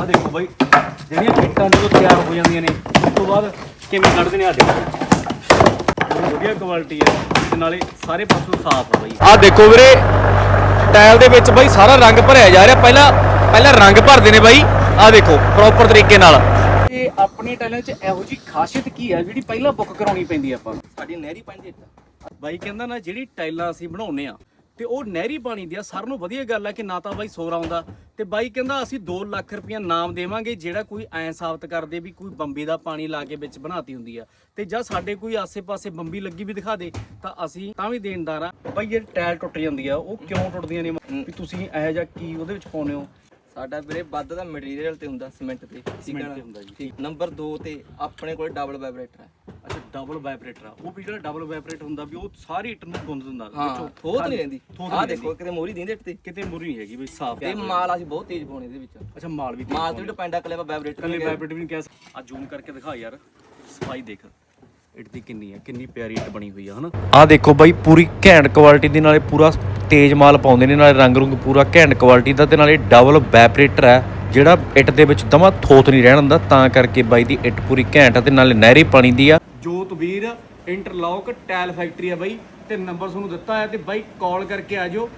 ਆ ਦੇਖੋ ਬਾਈ ਜਿਹੜੀਆਂ ਇੱਟਾਂ ਜਦੋਂ ਤਿਆਰ ਹੋ ਜਾਂਦੀਆਂ ਨੇ। ਉਸ ਤੋਂ ਬਾਅਦ ਕਿਵੇਂ ਕੱਢਦੇ ਨੇ ਆ ਦੇਖੋ। ਵਧੀਆ ਕੁਆਲਿਟੀ ਹੈ ਤੇ ਨਾਲੇ ਸਾਰੇ ਪਾਸੋਂ ਸਾਫ਼ ਆ ਬਾਈ। ਆ ਦੇਖੋ ਵੀਰੇ ਟਾਇਲ ਦੇ ਵਿੱਚ ਬਾਈ ਸਾਰਾ ਰੰਗ ਭਰਿਆ ਜਾ ਰਿਹਾ। ਪਹਿਲਾਂ ਪਹਿਲਾਂ ਰੰਗ ਭਰਦੇ ਨੇ ਬਾਈ। ਆ ਦੇਖੋ ਪ੍ਰੋਪਰ ਤਰੀਕੇ ਨਾਲ। ਤੇ ਆਪਣੀ ਟਾਈਲਾਂ 'ਚ ਇਹੋ ਜੀ ਖਾਸੀਅਤ ਕੀ ਹੈ ਜਿਹੜੀ ਪਹਿਲਾਂ ਬੁੱਕ ਕਰਾਉਣੀ ਪੈਂਦੀ ਆ ਆਪਾਂ ਨੂੰ? ਸਾਡੀ ਨਹਿਰੀ ਪੰਜ ਇੱਟ ਬਾਈ ਕਹਿੰਦਾ ਨਾ ਜਿਹੜੀ ਟਾਈਲਾਂ ਅਸੀਂ ਬਣਾਉਨੇ ਆ ਤੇ ਉਹ ਨਹਿਰੀ ਪਾਣੀ ਦੀ ਆ, ਸਾਰਿਆਂ ਨੂੰ ਵਧੀਆ ਗੱਲ ਆ ਕਿ ਨਾ ਤਾਂ ਬਾਈ ਸੋਰ ਆਉਂਦਾ ਤੇ ਬਾਈ ਕਹਿੰਦਾ ਅਸੀਂ 2 ਲੱਖ ਰੁਪਇਆ ਨਾਮ ਦੇਵਾਂਗੇ, ਜਿਹੜਾ ਕੋਈ ਐਂ ਸਾਬਤ ਕਰਦੇ ਵੀ ਕੋਈ ਬੰਬੀ ਦਾ ਪਾਣੀ ਲਾ ਕੇ ਵਿੱਚ ਬਣਾਤੀ ਹੁੰਦੀ ਆ। ਤੇ ਜਾਂ ਸਾਡੇ ਕੋਈ ਆਸੇ-ਪਾਸੇ ਬੰਬੀ ਲੱਗੀ ਵੀ ਦਿਖਾ ਦੇ, ਤਾਂ ਅਸੀਂ ਤਾਂ ਵੀ ਦੇਣਦਾਰ ਆ। ਬਾਈ ਜਿਹੜੀ ਟਾਇਲ ਟੁੱਟ ਜਾਂਦੀ ਆ, ਉਹ ਕਿਉਂ ਟੁੱਟਦੀਆਂ ਨੇ? ਵੀ ਤੁਸੀਂ ਇਹੋ ਜਿਹਾ ਕੀ ਉਹਦੇ ਵਿੱਚ ਪਾਉਨੇ ਹੋ? ਸਾਡਾ ਵੀਰੇ ਵੱਧ ਦਾ ਮਟੀਰੀਅਲ ਤੇ ਹੁੰਦਾ ਸੀਮੈਂਟ ਤੇ। ਠੀਕ ਤੇ? ਹੁੰਦਾ ਜੀ। ਠੀਕ। ਨੰਬਰ 2 ਤੇ ਆਪਣੇ ਕੋਲ ਡਬਲ ਵਾਈਬ੍ਰੇਟਰ ਹੈ ਅੱਛਾ ਡਬਲ ਵਾਈਬ੍ਰੇਟਰ ਆ। ਉਹ ਵੀ ਜਿਹੜਾ ਡਬਲ ਵਾਈਬ੍ਰੇਟ ਹੁੰਦਾ ਵੀ ਉਹ ਸਾਰੀ ਇੱਟ ਨੂੰ ਗੁੰਦ ਦਿੰਦਾ। ਹਾਂ ਵਿੱਚੋਂ। ਥੋਤ ਨਹੀਂ ਰਹਿੰਦੀ। ਨਹੀਂ ਦੇਖੋ। ਕਿਤੇ ਮੋਰੀ ਦਿੰਦੇ ਇੱਟ ਤੇ। ਕਿਤੇ ਮੁਰੀ ਨਹੀਂ ਹੈਗੀ ਬਈ ਸਾਫ਼ ਤੇ ਮਾਲ ਅਸੀਂ ਬਹੁਤ ਤੇਜ਼ ਪਾਉਣੇ ਇਹਦੇ ਵਿੱਚ। ਅੱਛਾ ਮਾਲ ਵੀ ਮਾਲ ਤੇ ਵੀ ਡਿਪੈਂਡ ਆ ਕੱਲੇ ਵਾਈਬ੍ਰੇਟਰ ਕੱਲੇ ਵਾਈਬ੍ਰੇਟ ਵੀ ਨਹੀਂ ਕਹਿ ਆ ਜ਼ੂਮ ਕਰਕੇ ਦਿਖਾ ਯਾਰ ਸਫ਼ਾਈ ਦੇਖ। ਇੱਟ ਦੀ ਕਿੰਨੀ ਹੈ ਕਿੰਨੀ ਪਿਆਰੀ ਇੱਟ ਬਣੀ ਹੋਈ ਆ ਹਨਾ? ਆ ਦੇਖੋ ਬਾਈ ਪੂਰੀ ਘੈਂਟ ਕੁਆਲਿਟੀ ਦੇ ਨਾਲੇ ਪੂਰਾ ਤੇਜ਼ ਮਾਲ ਪਾਉਂਦੇ ਨੇ ਨਾਲੇ ਰੰਗ ਰੁੰਗ ਪੂਰਾ ਘੈਂਟ ਕੁਆਲਿਟੀ ਦਾ ਤੇ ਨਾਲੇ ਡਬਲ ਵੈਪਰੇਟਰ ਹੈ ਜਿਹੜਾ ਇੱਟ ਦੇ ਵਿੱਚ ਦਮਾ ਥੋਤ ਨਹੀਂ ਰਹਿਣ ਦਿੰਦਾ ਤਾਂ ਕਰਕੇ ਬਾਈ ਦੀ ਇੱਟ ਪੂਰੀ ਘੈਂਟ ਆ ਤੇ ਨਾਲੇ ਨਹਿਰੀ ਪਾਣੀ ਦੀ ਆ। ਜੋਤਵੀਰ ਇੰਟਰਲੌਕ ਟਾਇਲ ਫੈਕਟਰੀ ਆ ਬਾਈ ਤੇ ਨੰਬਰ ਤੁਹਾਨੂੰ ਦਿੱਤਾ ਹੈ ਤੇ ਬਾਈ ਕਾਲ ਕਰਕੇ ਆ ਜਾਓ